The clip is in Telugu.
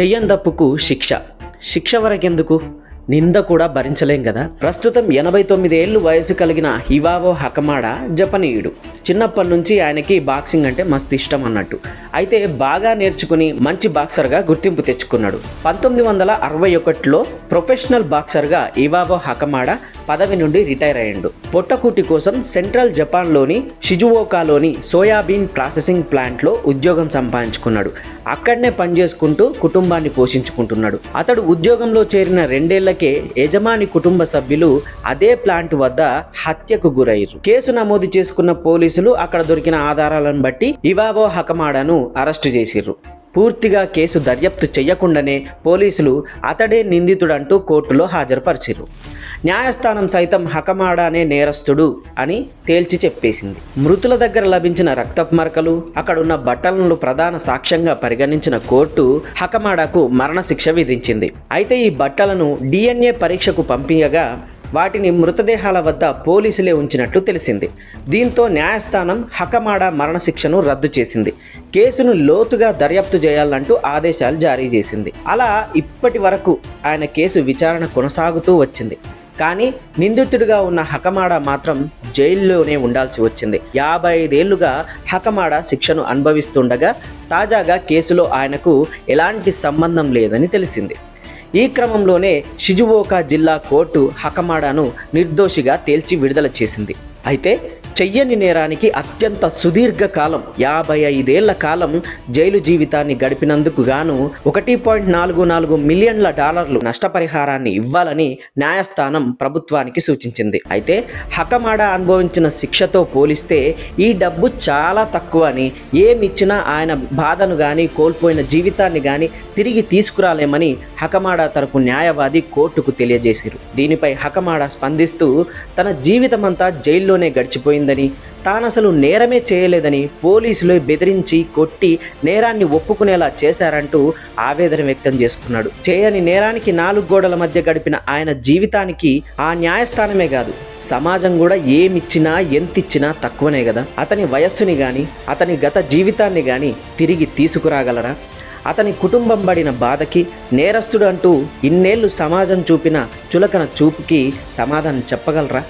చెయ్యని తప్పుకు శిక్ష. శిక్ష వరకెందుకు? నింద కూడా భరించలేం కదా ప్రస్తుతం ఎనభై తొమ్మిది ఏళ్ళు వయసు కలిగిన హివావో హకమాడా జపనీయుడు. చిన్నప్పటి నుంచి ఆయనకి బాక్సింగ్ అంటే మస్తు ఇష్టం అన్నట్టు అయితే బాగా నేర్చుకుని మంచి బాక్సర్గా గుర్తింపు తెచ్చుకున్నాడు. పంతొమ్మిది వందల అరవై ఒకటిలో ప్రొఫెషనల్ బాక్సర్గా ఇవావో హకమాడా పదవి నుండి రిటైర్ అయ్యాడు. పొట్టకూటి కోసం సెంట్రల్ జపాన్లోని షిజువోకాలోని సోయాబీన్ ప్రాసెసింగ్ ప్లాంట్లో ఉద్యోగం సంపాదించుకున్నాడు. అక్కడనే పనిచేసుకుంటూ కుటుంబాన్ని పోషించుకుంటున్నాడు. అతడు ఉద్యోగంలో చేరిన రెండేళ్ళకే యజమాని కుటుంబ సభ్యులు అదే ప్లాంట్ వద్ద హత్యకు గురయ్యారు. కేసు నమోదు చేసుకున్న పోలీసులు అక్కడ దొరికిన ఆధారాలను బట్టి ఇవాబో హకమాడాను అరెస్టు చేసిర్రు. పూర్తిగా కేసు దర్యాప్తు చేయకుండానే పోలీసులు అతడే నిందితుడంటూ కోర్టులో హాజరుపరిచిర్రు. న్యాయస్థానం సైతం హకమాడానే నేరస్తుడు అని తేల్చి చెప్పేసింది. మృతుల దగ్గర లభించిన రక్తపు మరకలు అక్కడున్న బట్టలను ప్రధాన సాక్ష్యంగా పరిగణించిన కోర్టు హకమాడాకు మరణశిక్ష విధించింది. అయితే ఈ బట్టలను డిఎన్ఏ పరీక్షకు పంపించగా వాటిని మృతదేహాల వద్ద పోలీసులే ఉంచినట్లు తెలిసింది. దీంతో న్యాయస్థానం హకమాడా మరణశిక్షను రద్దు చేసింది. కేసును లోతుగా దర్యాప్తు చేయాలంటూ ఆదేశాలు జారీ చేసింది. అలా ఇప్పటి వరకు ఆయన కేసు విచారణ కొనసాగుతూ వచ్చింది. కానీ నిందితుడిగా ఉన్న హకమాడ మాత్రం జైల్లోనే ఉండాల్సి వచ్చింది. యాభై ఐదేళ్ళుగా హకమాడ శిక్షను అనుభవిస్తుండగా తాజాగా కేసులో ఆయనకు ఎలాంటి సంబంధం లేదని తెలిసింది. ఈ క్రమంలోనే షిజువోకా జిల్లా కోర్టు హకమాడాను నిర్దోషిగా తేల్చి విడుదల చేసింది. అయితే చెయ్యని నేరానికి అత్యంత సుదీర్ఘ కాలం యాభై ఐదేళ్ళ కాలం జైలు జీవితాన్ని గడిపినందుకు గాను ఒకటి పాయింట్ నాలుగు నాలుగు మిలియన్ల డాలర్లు నష్టపరిహారాన్ని ఇవ్వాలని న్యాయస్థానం ప్రభుత్వానికి సూచించింది. అయితే హకమాడ అనుభవించిన శిక్షతో పోలిస్తే ఈ డబ్బు చాలా తక్కువ అని ఏమిచ్చినా ఆయన బాధను కానీ కోల్పోయిన జీవితాన్ని కానీ తిరిగి తీసుకురాలేమని హకమాడ తరపు న్యాయవాది కోర్టుకు తెలియజేశారు. దీనిపై హకమాడ స్పందిస్తూ తన జీవితమంతా జైల్లోనే గడిచిపోయింది. గడిచిపోయిందని తానసలు నేరమే చేయలేదని పోలీసులు బెదిరించి కొట్టి నేరాన్ని ఒప్పుకునేలా చేశారంటూ ఆవేదన వ్యక్తం చేసుకున్నాడు. చేయని నేరానికి నాలుగు గోడల మధ్య గడిపిన ఆయన జీవితానికి ఆ న్యాయస్థానమే కాదు సమాజం కూడా ఏమిచ్చినా ఎంతిచ్చినా తక్కువనే కదా. అతని వయస్సుని కానీ అతని గత జీవితాన్ని కానీ తిరిగి తీసుకురాగలరా? అతని కుటుంబం పడిన బాధకి నేరస్తుడు అంటూ ఇన్నేళ్ళు సమాజం చూపిన చులకన చూపుకి సమాధానం చెప్పగలరా?